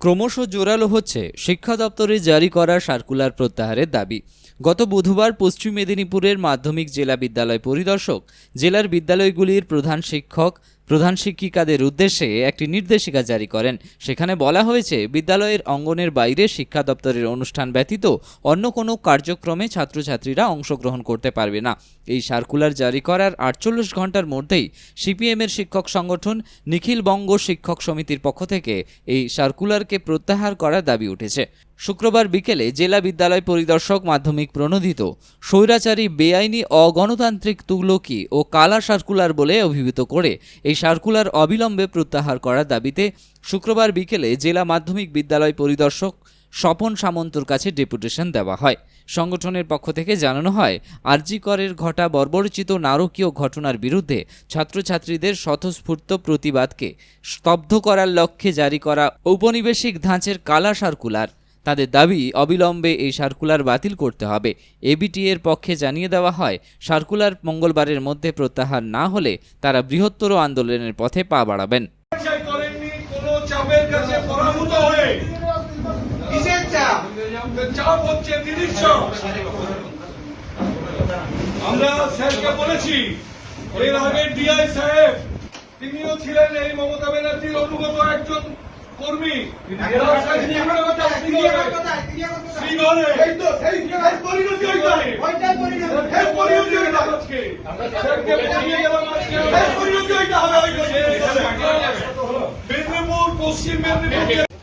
ক্রমশ জোরালো হচ্ছে, শিক্ষা দপ্তরে জারি করা সার্কুলার প্রত্যাহারের দাবি। গত বুধবার পশ্চিম মেদিনীপুরের মাধ্যমিক জেলা বিদ্যালয় পরিদর্শক, জেলার বিদ্যালয়গুলির প্রধান শিক্ষক প্রধান শিক্ষিকাদের উদ্দেশ্যে একটি নির্দেশিকা জারি করেন। সেখানে বলা হয়েছে, বিদ্যালয়ের অঙ্গনের বাইরে শিক্ষা দপ্তরের অনুষ্ঠান ব্যতীত অন্য কোনো কার্যক্রমে ছাত্রছাত্রীরা অংশগ্রহণ করতে পারবে না। এই সার্কুলার জারি করার আটচল্লিশ ঘণ্টার মধ্যেই সিপিএমের শিক্ষক সংগঠন নিখিল বঙ্গ শিক্ষক সমিতির পক্ষ থেকে এই সার্কুলারকে প্রত্যাহার করার দাবি উঠেছে। শুক্রবার বিকেলে জেলা বিদ্যালয় পরিদর্শক মাধ্যমিক প্রণোদিত। স্বৈরাচারী, বেআইনি, অগণতান্ত্রিক তুগলকি ও কালা সার্কুলার বলে অভিহিত করে এই সার্কুলার অবিলম্বে প্রত্যাহার করার দাবিতে শুক্রবার বিকেলে জেলা মাধ্যমিক বিদ্যালয় পরিদর্শক স্বপন সামন্তর কাছে ডেপুটেশন দেওয়া হয়। সংগঠনের পক্ষ থেকে জানানো হয়, আরজি করের ঘটা বর্বরচিত নারকীয় ঘটনার বিরুদ্ধে ছাত্রছাত্রীদের স্বতঃস্ফূর্ত প্রতিবাদকে স্তব্ধ করার লক্ষ্যে জারি করা ঔপনিবেশিক ধাঁচের কালা সার্কুলার। তাদের দাবি অবিলম্বে এই সার্কুলার বাতিল করতে হবে। এবিটি এর পক্ষে জানিয়ে দেওয়া হয়, সার্কুলার মঙ্গলবারের মধ্যে প্রত্যাহার না হলে তারা বৃহত্তর আন্দোলনের পথে পা বাড়াবেন। আমরা স্যারকে বলেছি, এর আগে ডিআই সাহেব, তিনিও ছিলেন এই মমতা ব্যানার্জির অনুগত একজন কর্মী।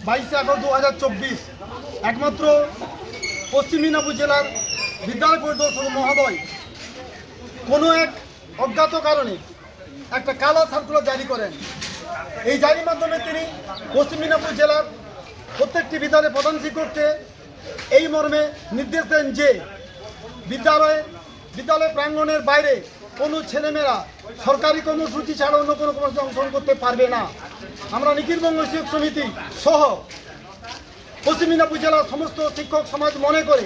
বাইশে আগস্ট দু হাজার চব্বিশ একমাত্র পশ্চিম মিদনাপুর জেলার বিদ্যালয় পরিদর্শক মহোদয় কোনো এক অজ্ঞাত কারণে একটা কালো সার্কুলার জারি করেন। এই জারির মাধ্যমে তিনি পশ্চিম মিদনাপুর জেলার প্রত্যেকটি বিদ্যালয়ের প্রধান শিক্ষককে এই মর্মে নির্দেশ দেন যে বিদ্যালয়ে বিদ্যালয় প্রাঙ্গণের বাইরে কোনো ছেলেমেয়েরা সরকারি কর্মসূচি ছাড়া অন্য কোনো কর্মসূচি অংশগ্রহণ করতে পারবে না। আমরা নিখিলবঙ্গ শিক্ষক সমিতি সহ পশ্চিম মেদিনীপুর জেলার সমস্ত শিক্ষক সমাজ মনে করে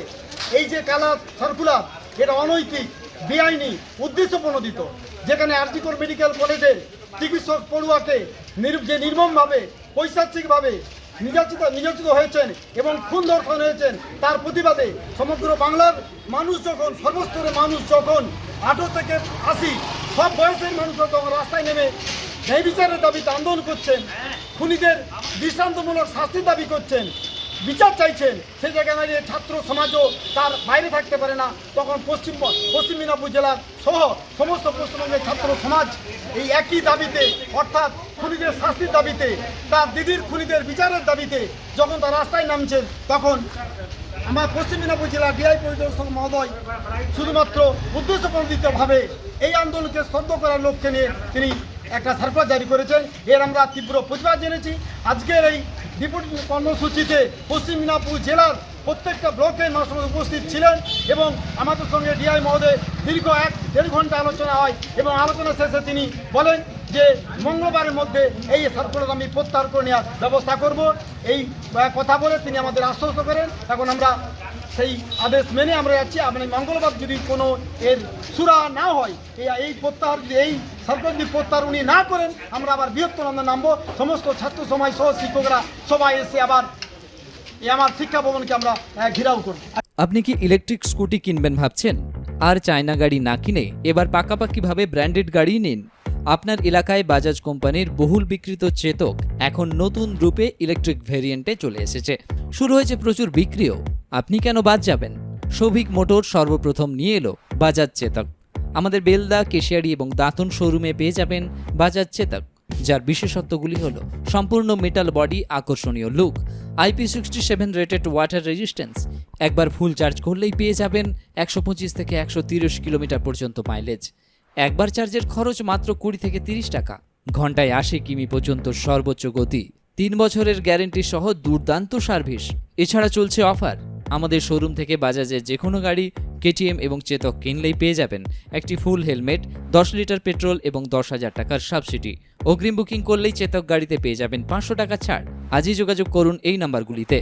এই যে কালা সার্কুলার এটা অনৈতিক, বেআইনি উদ্দেশ্য প্রণোদিত যেখানে আরজিকর মেডিকেল কলেজের চিকিৎসক পড়ুয়াকে যে নির্মমভাবে, পৈশাচিকভাবে নির্যাতিত নির্যাতিত হয়েছেন এবং খুন দর্শন হয়েছেন, তার প্রতিবাদে সমগ্র বাংলার মানুষ যখন, সর্বস্তরের মানুষ যখন আঠারো থেকে আশি, সব বয়সের মানুষ যখন রাস্তায় নেমে ন্যায় বিচারের দাবিতে আন্দোলন করছেন, খুনিদের দৃষ্টান্তমূলক শাস্তির দাবি করছেন বিচার চাইছেন সেই জায়গায় দাঁড়িয়ে ছাত্র সমাজও তার বাইরে থাকতে পারে না। তখন পশ্চিম পশ্চিম মেদিনীপুর জেলার সহ সমস্ত পশ্চিমবঙ্গের ছাত্র সমাজ এই একই দাবিতে, অর্থাৎ খুনিদের শাস্তির দাবিতে, তার দিদির খুনিদের বিচারের দাবিতে যখন তার রাস্তায় নামছেন, তখন আমার পশ্চিম মেদিনীপুর জেলা ডিআই পরিদর্শক মহোদয় শুধুমাত্র উদ্দেশ্যপ্রণোদিতভাবে এই আন্দোলনকে স্তব্ধ করার লক্ষ্যে নিয়ে তিনি একটা সার্কুলার জারি করেছেন এর আমরা তীব্র প্রতিবাদ জেনেছি আজকের এই রিপোর্ট কর্মসূচিতে পশ্চিম মিদনাপুর জেলার প্রত্যেকটা ব্লকে মানুষ উপস্থিত ছিলেন এবং আমাদের সঙ্গে ডিআই মহোদয় দীর্ঘ এক দেড় ঘণ্টা আলোচনা হয় এবং আলোচনা শেষে তিনি বলেন যে মঙ্গলবারের মধ্যে এই সার্কুলার আমি প্রত্যাহার করে নেওয়ার ব্যবস্থা করব। এই কথা বলে তিনি আমাদের আশ্বস্ত করেন। এখন আমরা সেই আদেশ মেনে আমরা যাচ্ছি। আপনি মঙ্গলবার যদি কোনো এর সুরা না হয়, এই প্রত্যাহার এই যদি প্রত্যাহার উনি না করেন, আমরা আবার বৃহত্তর আমরা নামবো। সমস্ত ছাত্র সমাজ সহ শিক্ষকরা সবাই এসে আবার আমার শিক্ষা ভবনকে আমরা ঘেরাও করব। আপনি কি ইলেকট্রিক স্কুটি কিনবেন ভাবছেন? আর চায়না গাড়ি না কিনে এবার পাকাপাকিভাবে ব্র্যান্ডেড গাড়ি নিন। আপনার এলাকায় বাজাজ কোম্পানির বহুল বিক্রিত চেতক এখন নতুন রূপে ইলেকট্রিক ভেরিয়েন্টে চলে এসেছে। শুরু হয়েছে প্রচুর বিক্রিও। আপনি কেন বাদ যাবেন? সৌভিক মোটর সর্বপ্রথম নিয়ে এলো বাজাজ চেতক। আমাদের বেলদা, কেশিয়ারি এবং দাঁতন শোরুমে পেয়ে যাবেন বাজাজ চেতক, যার বিশেষত্বগুলি হল সম্পূর্ণ মেটাল বডি আকর্ষণীয় look IP sixty seven rated water resistance একবার ফুল চার্জ করলেই পেয়ে যাবেন একশো পঁচিশ থেকে একশো তিরিশ কিলোমিটার পর্যন্ত মাইলেজ একবার চার্জের খরচ মাত্র কুড়ি থেকে তিরিশ টাকা। ঘন্টায় আশি কিমি পর্যন্ত সর্বোচ্চ গতি। তিন বছরের গ্যারেন্টি সহ দুর্দান্ত সার্ভিস এছাড়া চলছে অফার আমাদের শোরুম থেকে বাজাজের যে কোনো গাড়ি কেটিএম এবং চেতক কিনলেই পেয়ে যাবেন একটি ফুল হেলমেট, দশ লিটার পেট্রোল এবং দশ হাজার টাকার সাবসিডি। অগ্রিম বুকিং করলেই চেতক গাড়িতে পেয়ে যাবেন পাঁচশো টাকা ছাড়। আজই যোগাযোগ করুন এই নাম্বারগুলিতে।